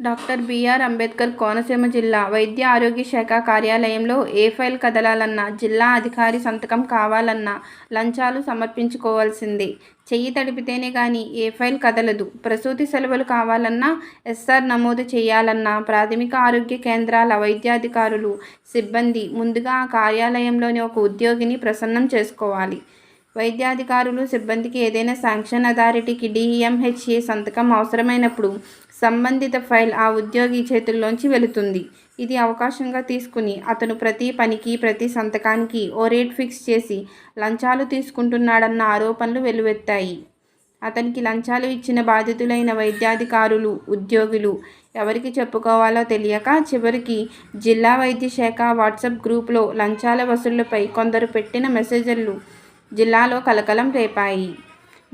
Doctor BR Ambedkar Konaseema జిల్లా వైద్య ఆరోగ్య శాఖ కార్యాలయంలో ఏ ఫైల్ కదలాలన్నా జిల్లా అధికారి సంతకం కావాలన్నా లంచాలు సమర్పించుకోవాల్సిందే. చెయ్యి తడిపితేనే కానీ ఏ ఫైల్ కదలదు. ప్రసూతి సెలవులు కావాలన్నా ఎస్ఆర్ నమోదు చేయాలన్నా ప్రాథమిక ఆరోగ్య కేంద్రాల వైద్యాధికారులు సిబ్బంది ముందుగా ఆ కార్యాలయంలోని ఒక ఉద్యోగిని ప్రసన్నం చేసుకోవాలి. వైద్యాధికారులు సిబ్బందికి ఏదైనా శాంక్షన్ అథారిటీకి డిఎంహెచ్ఏ సంతకం అవసరమైనప్పుడు సంబంధిత ఫైల్ ఆ ఉద్యోగి చేతుల్లోంచి వెళుతుంది. ఇది అవకాశంగా తీసుకుని అతను ప్రతి పనికి ప్రతి సంతకానికి ఓ రేట్ ఫిక్స్ చేసి లంచాలు తీసుకుంటున్నాడన్న ఆరోపణలు వెలువెత్తాయి. అతనికి లంచాలు ఇచ్చిన బాధితులైన వైద్యాధికారులు ఉద్యోగులు ఎవరికి చెప్పుకోవాలో తెలియక చివరికి జిల్లా వైద్య శాఖ వాట్సాప్ గ్రూప్లో లంచాల వసూళ్ళపై కొందరు పెట్టిన మెసేజ్లు జిల్లాలో కలకలం రేపాయి.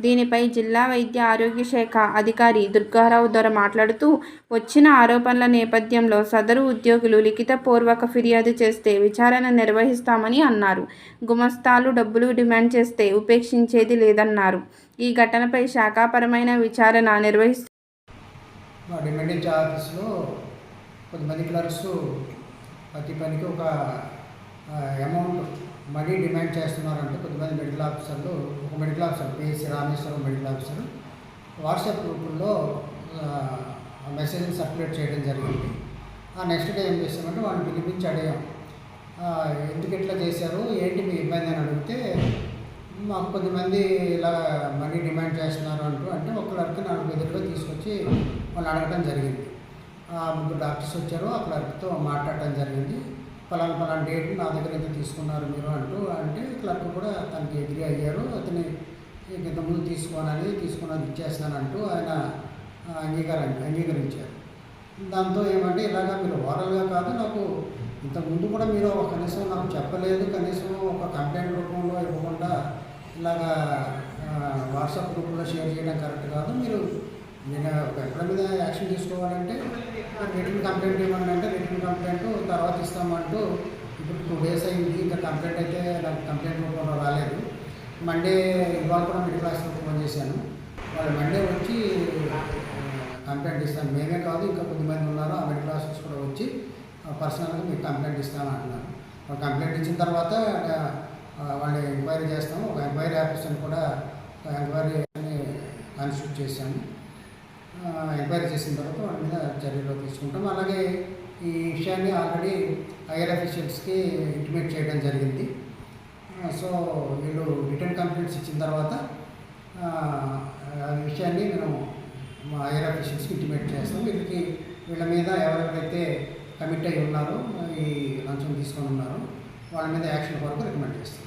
దీనిపై జిల్లా వైద్య ఆరోగ్య శాఖ అధికారి దుర్గారావు దొర మాట్లాడుతూ వచ్చిన ఆరోపణల నేపథ్యంలో సదరు ఉద్యోగులు లిఖితపూర్వక ఫిర్యాదు చేస్తే విచారణ నిర్వహిస్తామని అన్నారు. గుమస్తాలు డబ్బులు డిమాండ్ చేస్తే ఉపేక్షించేది లేదన్నారు. ఈ ఘటనపై శాఖాపరమైన విచారణ నిర్వహిస్తూ కొంతమంది క్లర్క్స్ ప్రతి పనికి ఒక అమౌంట్ మనీ డిమాండ్ చేస్తున్నారంటే కొంతమంది మెడికల్ ఆఫీసర్లు ఒక medical officer PSC Rameswaram medical officer WhatsApp గ్రూపుల్లో మెసేజ్ని సర్క్యులేట్ చేయడం జరిగింది. ఆ నెక్స్ట్ డే ఏం చేస్తామంటే వాళ్ళని పిలిపించి అడిగాం. ఎందుకు ఇట్లా చేశారు? ఏంటి మీ ఇబ్బంది అని అడిగితే మాకు కొంతమంది ఇలా మనీ డిమాండ్ చేస్తున్నారు అంటూ అంటే ఒక క్లర్క్ నలుగురు తీసుకొచ్చి వాళ్ళు అడగడం జరిగింది. ముగ్గురు డాక్టర్స్ వచ్చారు ఆ క్లర్క్తో మాట్లాడటం జరిగింది. పలానా పలానా డేట్ నా దగ్గర ఎంత తీసుకున్నారు మీరు అంటూ అంటే క్లర్క్ కూడా తనకి ఎగ్రీ అయ్యారు. అతని ఇంతకుముందు తీసుకోనని తీసుకున్నది ఇచ్చేస్తానంటూ ఆయన అంగీకారం అంగీకరించారు. దాంతో ఏమంటే ఇలాగా మీరు ఓరల్గా కాదు నాకు ఇంతకుముందు కూడా మీరు ఒక కనీసం నాకు చెప్పలేదు. కనీసం ఒక కంప్లైంట్ రూపంలో ఇవ్వకుండా ఇలాగా వాట్సాప్ గ్రూప్లో షేర్ చేయడం కరెక్ట్ కాదు. మీరు నేను ఒక ఎక్కడ మీద యాక్షన్ తీసుకోవాలంటే రిటర్న్ కంప్లైంట్ ఇవ్వండి అంటే రిటర్న్ కంప్లైంట్ తర్వాత ఇస్తామంటూ ఇప్పుడు టూ డేస్ అయింది. ఇంకా కంప్లైంట్ అయితే నాకు కంప్లైంట్ రూపంలో రాలేదు. మండే ఇవాళ కూడా మిడిల్ క్లాస్లో ఫోన్ చేశాను. వాళ్ళు మండే వచ్చి కంప్లైంట్ ఇస్తాను మేమే కాదు ఇంకా కొద్దిమంది ఉన్నారు. ఆ మిడిల్ క్లాసెస్ కూడా వచ్చి పర్సనల్గా మీకు కంప్లైంట్ ఇస్తాను అంటున్నాను వాళ్ళు కంప్లైంట్ ఇచ్చిన తర్వాత ఆ, వాళ్ళు ఎంక్వైరీ చేస్తాము. ఒక ఎంక్వైరీ ఆఫీసర్ని కూడా ఎంక్వైరీ కాన్స్టిట్యూట్ చేశాము. ఎంక్వైరీ చేసిన తర్వాత వాటి మీద చర్యలు తీసుకుంటాం అలాగే ఈ విషయాన్ని ఆల్రెడీ హైయర్ అఫీషియల్స్కి ఇంటిమేట్ చేయడం జరిగింది. సో వీళ్ళు రిటర్న్ కంప్లైంట్స్ ఇచ్చిన తర్వాత ఆ, విషయాన్ని మేము మా హైయర్ అఫీషియల్స్కి ఇంటిమేట్ చేస్తాం వీళ్ళకి వీళ్ళ మీద ఎవరెవరైతే కమిట్ అయి ఉన్నారో ఈ లంచం తీసుకొని ఉన్నారో వాళ్ళ మీద యాక్షన్ వరకు రికమెండ్ చేస్తాం.